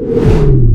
கோபாசை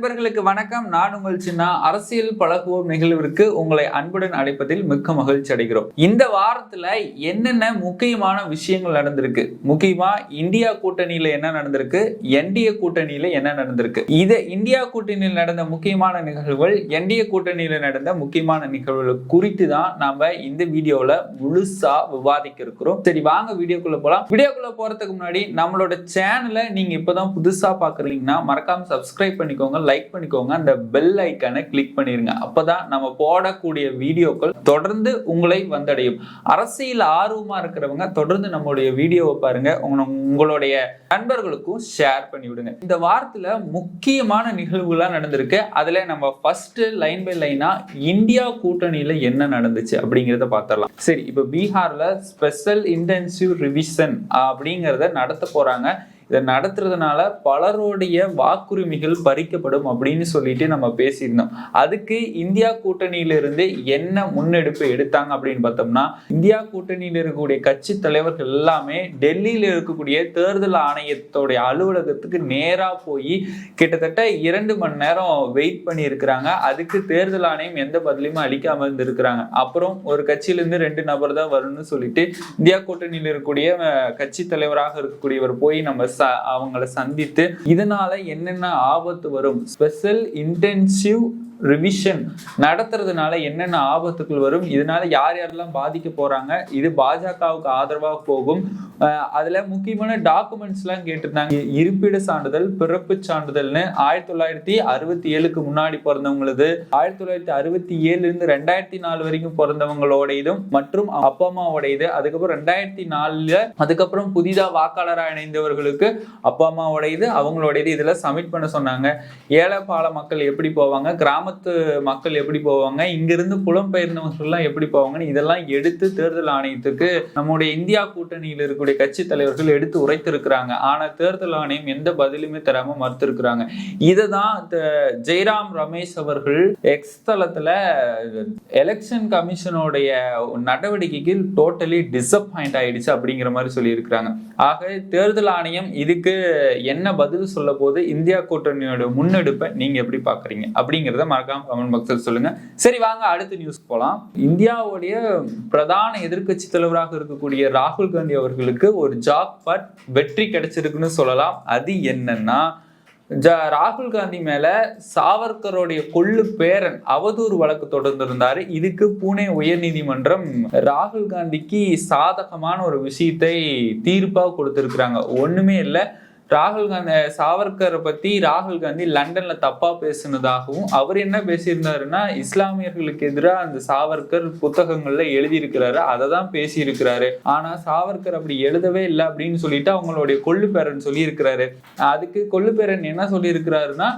நண்பர்களுக்கு வணக்கம். நான் உங்கள் சின்ன. அரசியல் பழகுவோம் நிகழ்விற்கு உங்களை அன்புடன் அழைப்பதில் மிக்க மகிழ்ச்சி அடைகிறோம். இந்த வாரத்துல என்னென்ன முக்கியமான விஷயங்கள் நடந்திருக்கு? முக்கியமா இந்தியா கூட்டணியில என்ன நடந்திருக்கு? என்டிஏ கூட்டணியில என்ன நடந்திருக்கு? இது இந்தியா கூட்டணியில் நடந்த முக்கியமான நிகழ்வுகள் என்டிஏ கூட்டணியில நடந்த முக்கியமான நிகழ்வுகள் குறித்து தான் நாம இந்த வீடியோல முழுசா விவாதிக்க இருக்கிறோம் சரி வாங்க வீடியோக்குள்ள போலாம். வீடியோக்குள்ள போறதுக்கு முன்னாடி நம்மளோட சேனலை நீங்க இப்பதான் புதுசா பாக்குறீங்கன்னா மறக்காம சப்ஸ்கிரைப் பண்ணிக்கோங்க லைக் பண்ணிக்கோங்க. அந்த பெல் ஐக்கானை கிளிக் பண்ணிருங்க. அப்போதான் நம்ம போடக்கூடிய வீடியோக்கள் தொடர்ந்து உங்களை வந்தடையும். அரசியல் ஆர்வமா இருக்கிறவங்க தொடர்ந்து நம்மளுடைய வீடியோவை பாருங்க. உங்க- உங்களுடைய நண்பர்களுக்கும் ஷேர் பண்ணி விடுங்க இந்த வாரத்தில் முக்கியமான நிகழ்வுகளா நடந்திருக்கு. அதுல நம்ம ஃபர்ஸ்ட் லைன் பை லைனா இந்தியா கூட்டணியில் என்ன நடந்துச்சு அப்படிங்கிறத பார்த்துடலாம் சரி இப்போ பீகாரில் ஸ்பெஷல் இன்டென்சிவ் ரிவிஷன் அப்படிங்கிறத நடத்த போறாங்க. இதை நடத்துறதுனால பலருடைய வாக்குரிமைகள் பறிக்கப்படும் அப்படின்னு சொல்லிட்டு நம்ம பேசியிருந்தோம். அதுக்கு இந்தியா கூட்டணியிலிருந்து என்ன முன்னெடுப்பு எடுத்தாங்க அப்படின்னு பார்த்தோம்னா இந்தியா கூட்டணியில் இருக்கக்கூடிய கட்சி தலைவர்கள் எல்லாமே டெல்லியில் இருக்கக்கூடிய தேர்தல் ஆணையத்தோடைய அலுவலகத்துக்கு நேராக போய் கிட்டத்தட்ட இரண்டு மணி நேரம் வெயிட் பண்ணி இருக்கிறாங்க அதுக்கு தேர்தல் ஆணையம் எந்த பதிலையுமே அளிக்காம இருந்திருக்கிறாங்க. அப்புறம் ஒரு கட்சியிலிருந்து ரெண்டு நபர் தான் வரும்னு சொல்லிட்டு இந்தியா கூட்டணியில் இருக்கக்கூடிய கட்சி தலைவராக இருக்கக்கூடியவர் போய் நம்ம ச- அவங்கள சந்தித்து இதனால என்னென்ன ஆபத்து வரும்? ஸ்பெஷல் இன்டென்சிவ் ரிவிஷன் நடத்துறதுனால என்னென்ன ஆபத்துக்கள் வரும்? இதனால யார் யாரெல்லாம் பாதிக்க போறாங்க? இது பாஜகவுக்கு ஆதரவாக போகும். அதில் முக்கியமான டாக்குமெண்ட்ஸ்லாம் கேட்டிருந்தாங்க. இருப்பிட சான்றிதழ் பிறப்பு சான்றிதழ்னு ஆயிரத்தி தொள்ளாயிரத்தி அறுபத்தி ஏழுக்கு முன்னாடி பிறந்தவங்களது ஆயிரத்தி தொள்ளாயிரத்தி அறுபத்தி ஏழுல இருந்து ரெண்டாயிரத்தி நாலு வரைக்கும் பிறந்தவங்களோட இதும் மற்றும் அப்பா அம்மாவோட இது அதுக்கப்புறம் ரெண்டாயிரத்தி நாலுல அதுக்கப்புறம் புதிதாக வாக்காளராக இணைந்தவர்களுக்கு அப்பா அம்மாவோட இது அவங்களோட இது இதெல்லாம் சப்மிட் பண்ண சொன்னாங்க. ஏழைப்பால மக்கள் எப்படி போவாங்க கிராமத்து மக்கள் எப்படி போவாங்க இங்கிருந்து புலம்பெயர்ந்தவர்கள்லாம் எப்படி போவாங்கன்னு இதெல்லாம் எடுத்து தேர்தல் ஆணையத்துக்கு நம்முடைய இந்தியா கூட்டணியில் இருக்கக்கூடிய கட்சி தலைவர்கள் எடுத்து உரைத்திருக்கிறாங்க. ஆனால் தேர்தல் ஆணையம் எந்த பதிலுமே தராம மறுத்திருக்கிறாங்க. இதை தான் ஜெயராம் ரமேஷ் அவர்கள் எக்ஸ் தளத்துல எலெக்ஷன் கமிஷனுடைய நடவடிக்கைக்கு டோட்டலி டிசப்பாயிண்ட் ஆயிடுச்சு அப்படிங்கிற மாதிரி சொல்லியிருக்கிறாங்க. ஆக தேர்தல் ஆணையம் இதுக்கு என்ன பதில் சொல்ல போது இந்தியா கூட்டணியோட முன்னெடுப்பை நீங்க எப்படி பாக்குறீங்க அப்படிங்கிறத மறக்காம கமெண்ட் பாக்ஸில் சொல்லுங்க. சரி வாங்க அடுத்த நியூஸ் போலாம். இந்தியாவுடைய பிரதான எதிர்கட்சி தலைவராக இருக்கக்கூடிய ராகுல் காந்தி அவர்களுக்கு ஒரு ஜாக் பட் வெற்றி கிடைச்சிருக்குன்னு சொல்லலாம். அது என்னன்னா ஜ ராகுல் காந்தி மேல சாவர்கருடைய கொள்ளு பேரன் அவதூறு வழக்கு தொடர்ந்திருந்தாரு. இதுக்கு பூனே உயர்நீதிமன்றம் ராகுல் காந்திக்கு சாதகமான ஒரு விஷயத்தை தீர்ப்பாக கொடுத்திருக்கிறாங்க. ஒண்ணுமே இல்லை ராகுல் காந்தி சாவர்கரை பத்தி ராகுல் காந்தி லண்டன்ல தப்பா பேசினதாகவும் அவர் என்ன பேசியிருந்தாருன்னா இஸ்லாமியர்களுக்கு எதிராக அந்த சாவர்கர் புத்தகங்கள்ல எழுதியிருக்கிறாரு அதை தான் பேசியிருக்கிறாரு. ஆனா சாவர்கர் அப்படி எழுதவே இல்லை அப்படின்னு சொல்லிட்டு அவங்களுடைய கொள்ளுப்பேரன் சொல்லியிருக்கிறாரு. அதுக்கு கொள்ளுப்பேரன் என்ன சொல்லியிருக்கிறாருன்னா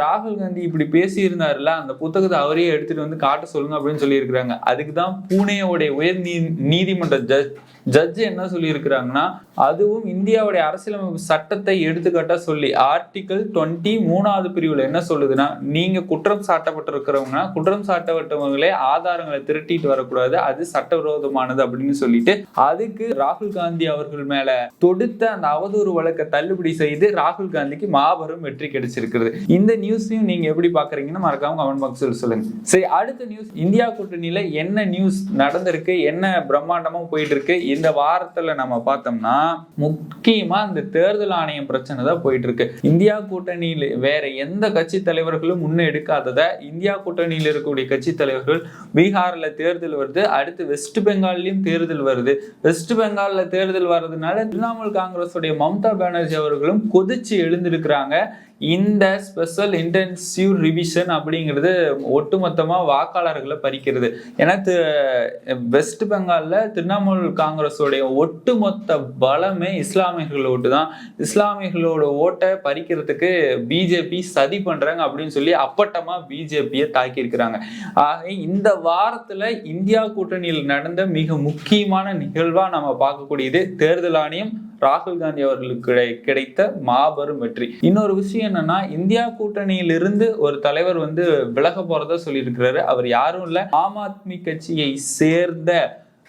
ராகுல் காந்தி இப்படி பேசியிருந்தாருல அந்த புத்தகத்தை அவரே எடுத்துட்டு வந்து காட்ட சொல்லுங்க அப்படின்னு சொல்லியிருக்கிறாங்க. அதுக்கு தான் பூனேயோடைய உயர் நீ நீதிமன்ற ஜட்ஜ் ஜட்ஜ் என்ன சொல்லியிருக்கிறாங்கன்னா அதுவும் இந்தியாவுடைய அரசியலமைப்பு சட்டத்தை எடுத்துக்காட்டா சொல்லி ஆர்டிகல் டுவெண்ட்டி மூணாவது பிரிவில் என்ன சொல்லுதுன்னா நீங்க குற்றம் சாட்டப்பட்டிருக்கிறவங்கன்னா குற்றம் சாட்டப்பட்டவங்களே ஆதாரங்களை திரட்டிட்டு வரக்கூடாது அது சட்டவிரோதமானது அப்படின்னு சொல்லிட்டு அதுக்கு ராகுல் காந்தி அவர்கள் மேல தொடுத்த அந்த அவதூறு வழக்கை தள்ளுபடி செய்து ராகுல் காந்திக்கு மாபெரும் வெற்றி கிடைச்சிருக்கிறது. இந்த நியூஸையும் நீங்க எப்படி பாக்குறீங்கன்னு மறக்காம கமெண்ட் பாக்ஸில் சொல்லுங்க. சரி அடுத்த நியூஸ் இந்தியா கூட்டணியில என்ன நியூஸ் நடந்திருக்கு என்ன பிரம்மாண்டமாக போயிட்டு இருக்கு இந்த வாரத்துல நம்ம பார்த்தோம்னா முக்கியமா இந்த தேர்தல் ஆணையம் பிரச்சனை தான் போயிட்டு இருக்கு இந்தியா கூட்டணியில் வேற எந்த கட்சி தலைவர்களும் முன்ன எடுக்காததை இந்தியா கூட்டணியில் இருக்கக்கூடிய கட்சி தலைவர்கள் பீகார்ல தேர்தல் வருது அடுத்து வெஸ்ட் பெங்கால்லயும் தேர்தல் வருது. வெஸ்ட் பெங்கால்ல தேர்தல் வர்றதுனால திரிணாமுல் காங்கிரஸுடைய மம்தா பானர்ஜி அவர்களும் கொதிச்சு எழுந்திருக்கிறாங்க. இந்த ஸ்பெஷல் இன்டென்சிவ் ரிவிஷன் அப்படிங்கிறது ஒட்டுமொத்தமாக வாக்காளர்களை பறிக்கிறது. ஏன்னா வெஸ்ட் பெங்காலில் திரிணாமுல் காங்கிரஸோடைய ஒட்டுமொத்த பலமே இஸ்லாமியர்கள் ஓட்டு தான் இஸ்லாமியர்களோட ஓட்டை பறிக்கிறதுக்கு பிஜேபி சதி பண்றாங்க அப்படின்னு சொல்லி அப்பட்டமா பிஜேபியை தாக்கியிருக்கிறாங்க. ஆக இந்த வாரத்தில் இந்தியா கூட்டணியில் நடந்த மிக முக்கியமான நிகழ்வாக நம்ம பார்க்கக்கூடியது தேர்தல் ஆணையம் ராகுல் காந்தி அவர்களுக்கு கிடை- கிடைத்த மாபெரும் வெற்றி. இன்னொரு விஷயம் என்னன்னா இந்தியா கூட்டணியில் இருந்து ஒரு தலைவர் வந்து விலக போறதா சொல்லியிருக்கிறாரு. அவர் யாரும் இல்ல. ஆம் ஆத்மி கட்சியை சேர்ந்த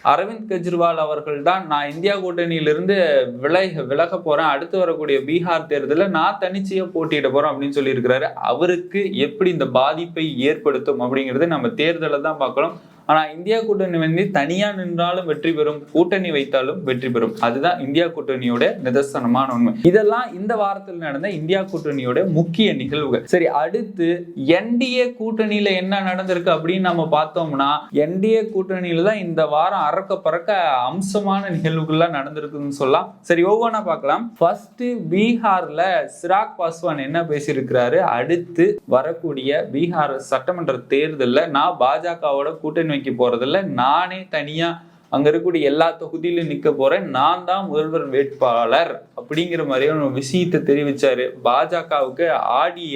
அரவிந்த் கெஜ்ரிவால் அவர்கள் தான் நான் இந்தியா கூட்டணியிலிருந்து விலக விலக போறேன். அடுத்து வரக்கூடிய பீகார் தேர்தலில் நான் தனிச்சையா போட்டியிட போறேன் அப்படின்னு சொல்லியிருக்கிறாரு. அவருக்கு எப்படி இந்த பாதிப்பை ஏற்படுத்தும் அப்படிங்கறத நம்ம தேர்தலை தான் பார்க்கணும். ஆனா இந்தியா கூட்டணி வந்து தனியா நின்றாலும் வெற்றி பெறும் கூட்டணி வைத்தாலும் வெற்றி பெறும். அதுதான் இந்தியா கூட்டணியோட நிதர்சனமான உண்மை. இதெல்லாம் இந்த வாரத்தில் நடந்த இந்தியா கூட்டணியோட முக்கிய நிகழ்வுகள். சரி அடுத்து என்டிஏ கூட்டணியில என்ன நடந்திருக்கு அப்படின்னு நம்ம பார்த்தோம்னா என்டிஏ கூட்டணியில தான் இந்த வாரம் அறக்க பறக்க அம்சமான நிகழ்வுகள்லாம் நடந்திருக்குன்னு சொல்லலாம். சரி ஒவ்வொன்றா பார்க்கலாம். ஃபர்ஸ்ட் பீகார்ல சிராக் பாஸ்வான் என்ன பேசியிருக்கிறாரு? அடுத்து வரக்கூடிய பீகார் சட்டமன்ற தேர்தலில் நான் பாஜகவோட கூட்டணி வேலைக்கு போறதில்ல. நானே தனியா அங்க இருக்கக்கூடிய எல்லா தொகுதியிலும் நிக்க போறேன். நான் தான் முதல்வர் வேட்பாளர் அப்படிங்கிற மாதிரியான ஒரு விஷயத்தை தெரிவிச்சாரு. பாஜகவுக்கு ஆடி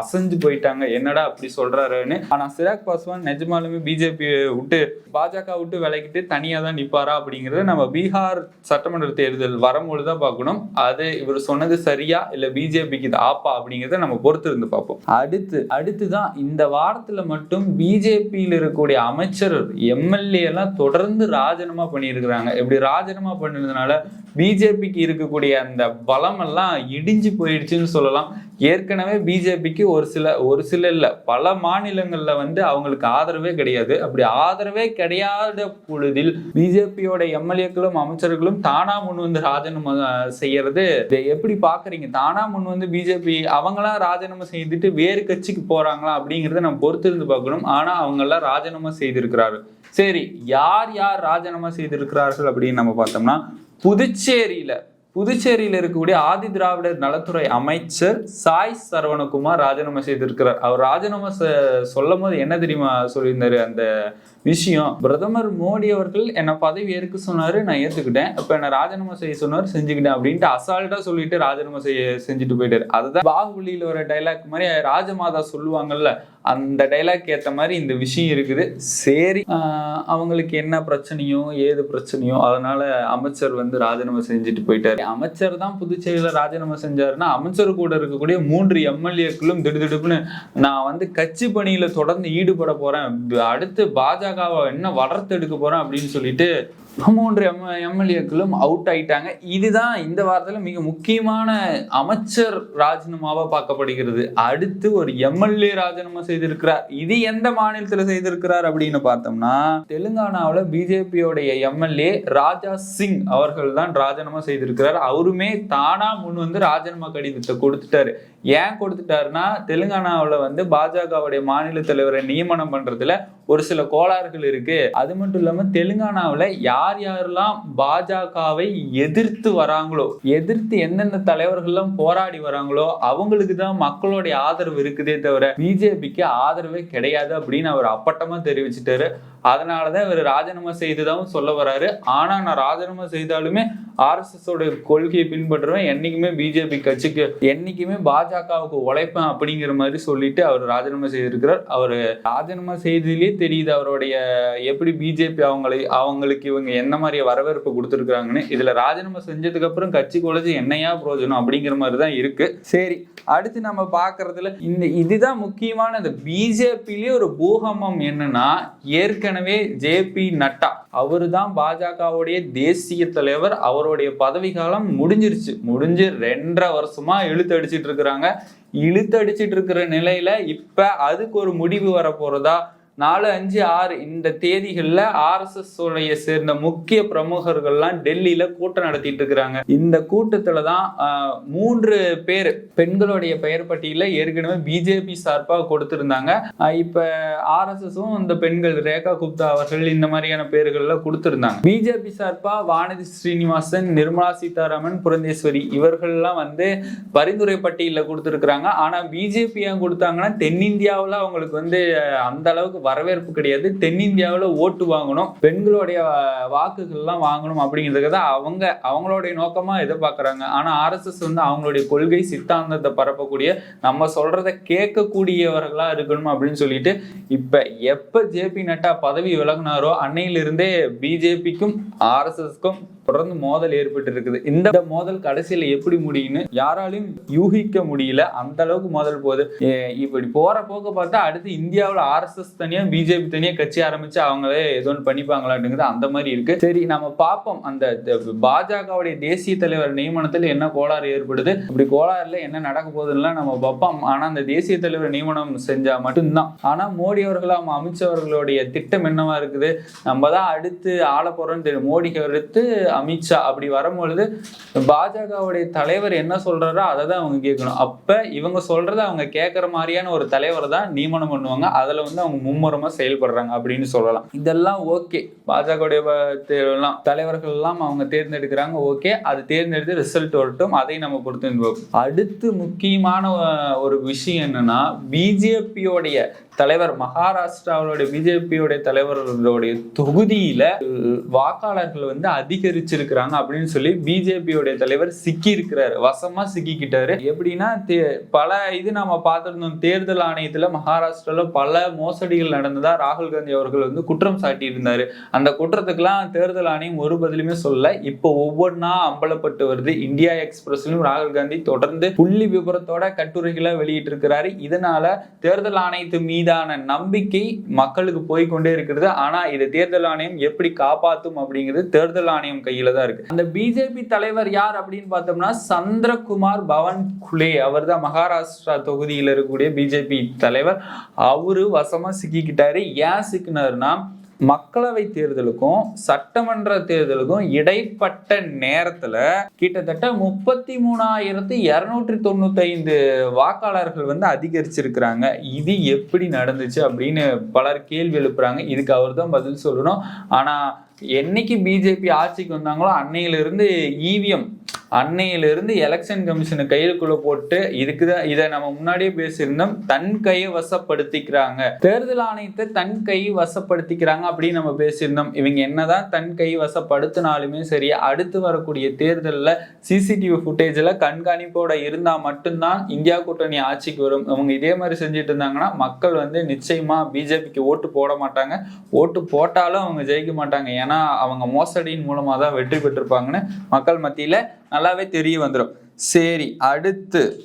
அசைஞ்சு போயிட்டாங்க. என்னடா அப்படி சொல்றாருன்னு. ஆனா சிராக் பாஸ்வான் நிஜமாலுமே பிஜேபி விட்டு பாஜக விட்டு விலகிட்டு தனியா தான் நிப்பாரா அப்படிங்கறத நம்ம பீகார் சட்டமன்ற தேர்தல் வரும்பொழுது தான் பார்க்கணும். அது இவர் சொன்னது சரியா இல்ல பிஜேபிக்கு இது ஆப்பா அப்படிங்கிறத நம்ம பொறுத்து இருந்து பார்ப்போம். அடுத்து அடுத்துதான் இந்த வாரத்துல மட்டும் பிஜேபியில் இருக்கக்கூடிய அமைச்சர் எம்எல்ஏ எல்லாம் தொடர்ந்து ராஜ ராஜினாமா பண்ணியிருக்கிறாங்க. இப்படி ராஜினாமா பண்ணதுனால பிஜேபிக்கு இருக்கக்கூடிய அந்த பலம் எல்லாம் இடிஞ்சு போயிடுச்சுன்னு சொல்லலாம். ஏற்கனவே பிஜேபிக்கு ஒரு சில ஒரு சில இல்லை பல மாநிலங்களில் வந்து அவங்களுக்கு ஆதரவே கிடையாது. அப்படி ஆதரவே கிடையாத பொழுதில் பிஜேபியோட எம்எல்ஏக்களும் அமைச்சர்களும் தானா முன் வந்து ராஜினாமா செய்யறது. எப்படி பாக்குறீங்க? தானா முன் வந்து பிஜேபி அவங்களாம் ராஜினாமா செய்துட்டு வேறு கட்சிக்கு போறாங்களா அப்படிங்கிறத நம்ம பொறுத்து இருந்து பார்க்கணும். ஆனா அவங்கெல்லாம் ராஜினாமா செய்திருக்கிறாரு சரி யார் யார் ராஜினாமா செய்திருக்கிறார்கள் அப்படின்னு நம்ம பார்த்தோம்னா புதுச்சேரியில புதுச்சேரியில இருக்கக்கூடிய ஆதி திராவிடர் நலத்துறை அமைச்சர் சாய் சரவணகுமார் ராஜினாமா செய்திருக்கிறார். அவர் ராஜினாமா செ- சொல்லும் போது என்ன தெரியுமா சொல்லியிருந்தாரு அந்த விஷயம். பிரதமர் மோடி அவர்கள் என்னை பதவி ஏற்க சொன்னாரு நான் ஏத்துக்கிட்டேன். இப்ப என்ன ராஜினாமா செய்ய சொன்னாரு செஞ்சுக்கிட்டேன் அப்படின்ட்டு அசால்ட்டா சொல்லிட்டு ராஜினாமா செய்ய செஞ்சுட்டு போயிட்டாரு. அதுதான் பாகுபலியில வர டைலாக் மாதிரி ராஜமாதா சொல்லுவாங்கல்ல அந்த டைலாக் ஏத்த மாதிரி இந்த விஷயம் இருக்குது. சரி அவங்களுக்கு என்ன பிரச்சனையோ ஏது பிரச்சனையோ அதனால அமைச்சர் வந்து ராஜினாமா செஞ்சுட்டு போயிட்டாரு. அமைச்சர் தான் புதுச்சேரியில ராஜினாமா செஞ்சாருன்னா அமைச்சர் கூட இருக்கக்கூடிய மூன்று எம்எல்ஏக்களும் திடுதிடுப்புன்னு நான் வந்து கட்சி பணியில தொடர்ந்து ஈடுபட போறேன். அடுத்து பாஜக பாஜகவை என்ன வளர்த்தெடுக்க போறேன் அப்படின்னு சொல்லிட்டு மூன்று எம் எம்எல்ஏக்களும் அவுட் ஆயிட்டாங்க. இதுதான் இந்த வாரத்துல மிக முக்கியமான அமைச்சர் ராஜினாமாவாக பார்க்கப்படுகிறது. அடுத்து ஒரு எம்எல்ஏ ராஜினாமா செய்திருக்கிறார். இது எந்த மாநிலத்தில் செய்திருக்கிறார் அப்படின்னு பார்த்தோம்னா தெலுங்கானாவுல பிஜேபியோடைய எம்எல்ஏ ராஜா சிங் அவர்கள் தான் ராஜினாமா செய்திருக்கிறார். அவருமே தானா முன் வந்து ராஜினாமா கடிதத்தை கொடுத்துட்டாரு. ஏன் கொடுத்துட்டாருன்னா தெலுங்கானாவுல வந்து பாஜகவுடைய மாநில தலைவரை நியமனம் பண்றதுல ஒரு சில கோளாறுகள் இருக்கு. அது மட்டும் இல்லாமல் தெலுங்கானாவுல யார் யாரெல்லாம் பாஜகவை எதிர்த்து வராங்களோ எதிர்த்து எந்தெந்த தலைவர்கள்லாம் போராடி வராங்களோ அவங்களுக்கு தான் மக்களுடைய ஆதரவு இருக்குதே தவிர பிஜேபிக்கு ஆதரவே கிடையாது அப்படின்னு அவர் அப்பட்டமா தெரிவிச்சிட்டாரு. அதனாலதான் இவர் ராஜினாமா செய்துதான் சொல்ல வராரு. ஆனா நான் ராஜினாமா செய்தாலுமே ஆர்எஸ்எஸோட கொள்கையை பின்பற்றுவேன். என்னைக்குமே பிஜேபி கட்சிக்கு என்றைக்குமே பாஜக பாஜகவுக்கு உழைப்பேன் அப்படிங்கிற மாதிரி சொல்லிட்டு அவர் ராஜினாமா செய்திருக்கிறார். அவர் ராஜினாமா செய்ததிலேயே தெரியுது அவருடைய எப்படி பிஜேபி அவங்களை அவங்களுக்கு இவங்க என்ன மாதிரி வரவேற்பு கொடுத்துருக்காங்கன்னு இதில் ராஜினாமா செஞ்சதுக்கு அப்புறம் கட்சி குலைச்சு என்னையா பிரயோஜனம் அப்படிங்கிற மாதிரி தான் இருக்கு. சரி அடுத்து நம்ம பார்க்கறதுல இந்த இதுதான் முக்கியமான இந்த பிஜேபிலேயே ஒரு பூகம்பம் என்னன்னா ஏற்கனவே ஜேபி நட்டா. அவரு தான் பாஜகவுடைய தேசிய தலைவர். அவருடைய பதவி காலம் முடிஞ்சிருச்சு. முடிஞ்சு ரெண்டரை வருஷமா இழுத்து அடிச்சிட்டு இருக்கிறாங்க. இழுத்தடிச்சிட்டு இருக்கிற நிலையில இப்ப அதுக்கு ஒரு முடிவு வர போறதா நாலு அஞ்சு ஆறு இந்த தேதிகளில் ஆர்எஸ்எஸ் உடைய சேர்ந்த முக்கிய பிரமுகர்கள்லாம் டெல்லியில கூட்டம் நடத்திட்டு இருக்கிறாங்க. இந்த கூட்டத்துல தான் மூன்று பேர் பெண்களுடைய பெயர் பட்டியல ஏற்கனவே பிஜேபி சார்பாக கொடுத்திருந்தாங்க. இப்போ இப்ப ஆர்எஸ்எஸும் இந்த பெண்கள் ரேகா குப்தா அவர்கள் இந்த மாதிரியான பேர்கள்ல கொடுத்திருந்தாங்க. பிஜேபி சார்பா வானதி ஸ்ரீனிவாசன் நிர்மலா சீதாராமன் புரந்தேஸ்வரி இவர்கள்லாம் வந்து பரிந்துரை பட்டியலில் கொடுத்துருக்குறாங்க. ஆனா பிஜேபி ஏன் கொடுத்தாங்கன்னா தென்னிந்தியாவில் அவங்களுக்கு வந்து அந்த அளவுக்கு வரவேற்பு கிடையாது. தென்னிந்தியாவுல ஓட்டு வாங்கணும். பெண்களுடைய வாக்குகள்லாம் வாங்கணும் அப்படிங்கிறதுக்கு தான் அவங்க அவங்களுடைய நோக்கமா எதிர்பார்க்குறாங்க ஆனா ஆர்எஸ்எஸ் வந்து அவங்களுடைய கொள்கை சித்தாந்தத்தை பரப்பக்கூடிய நம்ம சொல்கிறத கேட்கக்கூடியவர்களாக இருக்கணும் அப்படின்னு சொல்லிட்டு இப்ப எப்ப ஜேபி நட்டா பதவி விலகினாரோ அன்னையிலிருந்தே பிஜேபிக்கும் ஆர்எஸ்எஸ்க்கும் தொடர்ந்து மோதல் ஏற்பட்டு இருக்குது இந்த மோதல் கடைசியில் எப்படி முடியும்னு யாராலையும் யூகிக்க முடியல. அந்த அளவுக்கு மோதல் போகுது. இப்படி போற போக்க பார்த்தா அடுத்து இந்தியாவுல ஆர்எஸ்எஸ் தனி தனியா பிஜேபி தனியா கட்சி ஆரம்பிச்சு அவங்களே ஏதோ ஒன்று பண்ணிப்பாங்களாட்டுங்கிறது அந்த மாதிரி இருக்கு. சரி நம்ம பார்ப்போம் அந்த பாஜகவுடைய தேசிய தலைவர் நியமனத்தில் என்ன கோளாறு ஏற்படுது? அப்படி கோளாறுல என்ன நடக்க போகுதுலாம் நம்ம பார்ப்போம் ஆனா அந்த தேசிய தலைவர் நியமனம் செஞ்சா மட்டும்தான். ஆனா மோடி அவர்களாம் அமித்ஷா அவர்களுடைய திட்டம் என்னவா இருக்குது? நம்ம தான் அடுத்து ஆள போறோம்னு தெரியும். மோடிக்கு அடுத்து அமித்ஷா அப்படி வரும்பொழுது பாஜகவுடைய தலைவர் என்ன சொல்றாரோ அதை தான் அவங்க கேட்கணும். அப்ப இவங்க சொல்கிறத அவங்க கேட்கற மாதிரியான ஒரு தலைவர் தான் நியமனம் பண்ணுவாங்க. அதுல வந்து அவங்க மும்முரமா செயல்படுறாங்க அப்படின்னு சொல்லலாம். இதெல்லாம் ஓகே. பாஜகவுடைய எல்லாம் தலைவர்கள் எல்லாம் அவங்க தேர்ந்தெடுக்கிறாங்க ஓகே. அது தேர்ந்தெடுத்து ரிசல்ட் வரட்டும் அதை நம்ம பொறுத்து அடுத்து முக்கியமான ஒரு விஷயம் என்னன்னா பிஜேபியோடைய தலைவர் மகாராஷ்டிராவுடைய பிஜேபியோடைய தலைவர்களுடைய தொகுதியில வாக்காளர்கள் வந்து அதிகரிச்சிருக்கிறாங்க அப்படின்னு சொல்லி பிஜேபியோடைய தலைவர் சிக்கி இருக்கிறாரு வசமா சிக்கிக்கிட்டாரு. எப்படின்னா தே- பல இது நாம பார்த்திருந்தோம். தேர்தல் ஆணையத்துல மகாராஷ்டிரால பல மோசடிகள் நடந்ததா ராகுல் காந்தி அவர்கள் வந்து குற்றம் சாட்டி இருந்தாரு அந்த குற்றத்துக்கெல்லாம் தேர்தல் ஆணையம் ஒரு பதிலுமே சொல்ல இப்போ ஒவ்வொன்றா அம்பலப்பட்டு வருது. இந்தியா எக்ஸ்பிரஸ்லயும் ராகுல் காந்தி தொடர்ந்து புள்ளி விபரத்தோட கட்டுரைகளை வெளியிட்டு இருக்கிறாரு இதனால தேர்தல் ஆணையத்து மீதான நம்பிக்கை மக்களுக்கு போய்கொண்டே இருக்கிறது. ஆனா இது தேர்தல் ஆணையம் எப்படி காப்பாத்தும் அப்படிங்கிறது தேர்தல் ஆணையம் கையில தான் இருக்கு. அந்த பிஜேபி தலைவர் யார் அப்படின்னு பார்த்தோம்னா சந்திரகுமார் பவன் குலே அவர் தான் மகாராஷ்டிரா தொகுதியில் இருக்கக்கூடிய பிஜேபி தலைவர். அவரு வசமா சிக்கிக்கிட்டாரு. ஏன் சிக்கினாருன்னா மக்களவை தேர்தலுக்கும் சட்டமன்ற தேர்தலுக்கும் இடைப்பட்ட நேரத்துல கிட்டத்தட்ட முப்பத்தி மூணாயிரத்தி இருநூற்றி தொண்ணூத்தி ஐந்து வாக்காளர்கள் வந்து அதிகரிச்சிருக்கிறாங்க. இது எப்படி நடந்துச்சு அப்படின்னு பலர் கேள்வி எழுப்புறாங்க. இதுக்கு அவர் தான் பதில் சொல்லணும். ஆனா என்னைக்கு பிஜேபி ஆட்சிக்கு வந்தாங்களோ அன்னையிலிருந்து இவிஎம் அன்னையிலிருந்து எலெக்ஷன் கமிஷனை கையிலுக்குள்ள போட்டு இதுக்கு தான் இதை நம்ம முன்னாடியே பேசியிருந்தோம். தன் கையை வசப்படுத்திக்கிறாங்க. தேர்தல் ஆணையத்தை தன் கை வசப்படுத்திக்கிறாங்க அப்படின்னு நம்ம பேசியிருந்தோம். இவங்க என்னதான் தன் கை வசப்படுத்தினாலுமே சரி அடுத்து வரக்கூடிய தேர்தலில் சிசிடிவி ஃபுட்டேஜில் கண்காணிப்போட இருந்தால் மட்டும்தான் இந்தியா கூட்டணி ஆட்சிக்கு வரும். அவங்க இதே மாதிரி செஞ்சுட்டு இருந்தாங்கன்னா மக்கள் வந்து நிச்சயமாக பிஜேபிக்கு ஓட்டு போட மாட்டாங்க. ஓட்டு போட்டாலும் அவங்க ஜெயிக்க மாட்டாங்க. ஏன்னா அவங்க மோசடியின் மூலமாக தான் வெற்றி பெற்றிருப்பாங்கன்னு மக்கள் மத்தியில் நல்லாவே தெரிய வந்துடும் சரி அடுத்து.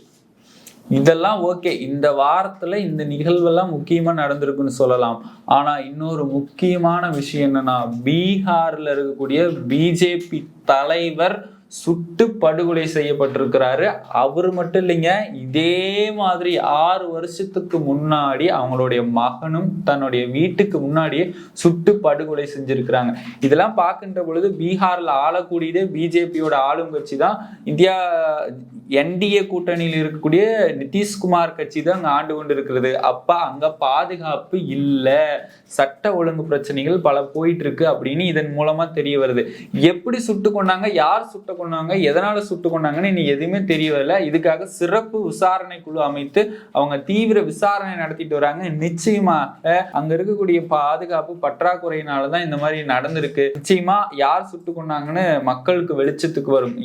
இதெல்லாம் ஓகே. இந்த வாரத்துல இந்த நிகழ்வெல்லாம் முக்கியமா நடந்திருக்குன்னு சொல்லலாம். ஆனா இன்னொரு முக்கியமான விஷயம் என்னன்னா பீகார்ல இருக்கக்கூடிய பிஜேபி தலைவர் சுட்டு படுகொலை செய்யப்பட்டிருக்கிறாரு. அவர் மட்டும் இல்லைங்க இதே மாதிரி ஆறு வருஷத்துக்கு முன்னாடி அவங்களுடைய மகனும் தன்னுடைய வீட்டுக்கு முன்னாடியே சுட்டு படுகொலை செஞ்சிருக்கிறாங்க. இதெல்லாம் பார்க்கின்ற பொழுது பீகார்ல ஆளக்கூடியதே பிஜேபியோட ஆளும் கட்சி தான். இந்தியா என்டிஏ கூட்டணியில் இருக்கக்கூடிய நிதிஷ்குமார் கட்சி தான் அங்கே ஆண்டு கொண்டு இருக்கிறது அப்ப அங்க பாதுகாப்பு இல்லை. சட்ட ஒழுங்கு பிரச்சனைகள் பல போயிட்டு இருக்கு அப்படின்னு இதன் மூலமா தெரிய வருது. எப்படி சுட்டு கொண்டாங்க? யார் சுட்ட கொண்டாங்க எதனால சுட்டு கொண்டாங்கன்னு இன்னும் எதுவுமே தெரிய வரல இதுக்காக சிறப்பு விசாரணை குழு அமைத்து அவங்க தீவிர விசாரணை நடத்திட்டு வராங்க. நிச்சயமாக அங்க இருக்கக்கூடிய பாதுகாப்பு பற்றாக்குறையினால தான் இந்த மாதிரி நடந்திருக்கு. நிச்சயமா யார் சுட்டு கொண்டாங்கன்னு மக்களுக்கு வெளிச்சத்துக்கு வரும்.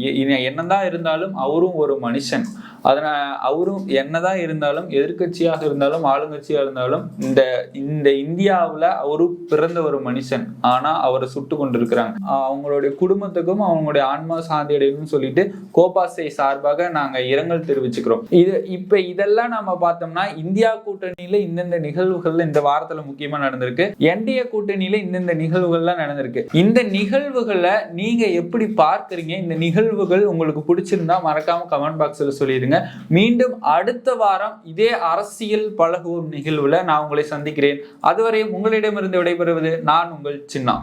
என்னதான் இருந்தாலும் அவரும் ஒரு மனுஷன். அதனால் அவரும் என்னதான் இருந்தாலும் எதிர்க்கட்சியாக இருந்தாலும் ஆளுங்கட்சியா இருந்தாலும் இந்த இந்த இந்தியாவில் அவரும் பிறந்த ஒரு மனுஷன். ஆனா அவரை சுட்டு கொண்டிருக்கிறாங்க அவங்களுடைய குடும்பத்துக்கும் அவங்களுடைய ஆன்மா சாந்தி சொல்லிட்டு கோபாசை சார்பாக நாங்க இரங்கல் தெரிவிச்சுக்கிறோம். இது இப்ப இதெல்லாம் நம்ம பார்த்தோம்னா இந்தியா கூட்டணியில இந்தந்த நிகழ்வுகள்ல இந்த வாரத்துல முக்கியமா நடந்திருக்கு. என்டிஏ கூட்டணியில இந்தந்த நிகழ்வுகள்லாம் நடந்திருக்கு. இந்த நிகழ்வுகளை நீங்க எப்படி பார்க்குறீங்க? இந்த நிகழ்வுகள் உங்களுக்கு பிடிச்சிருந்தா மறக்காம கமெண்ட் பாக்ஸ்ல சொல்லிடுங்க. மீண்டும் அடுத்த வாரம் இதே அரசியல் பழகுவோம் நிகழ்வுல நான் உங்களை சந்திக்கிறேன். அதுவரை உங்களிடமிருந்து விடைபெறுவது நான் உங்கள் சின்னா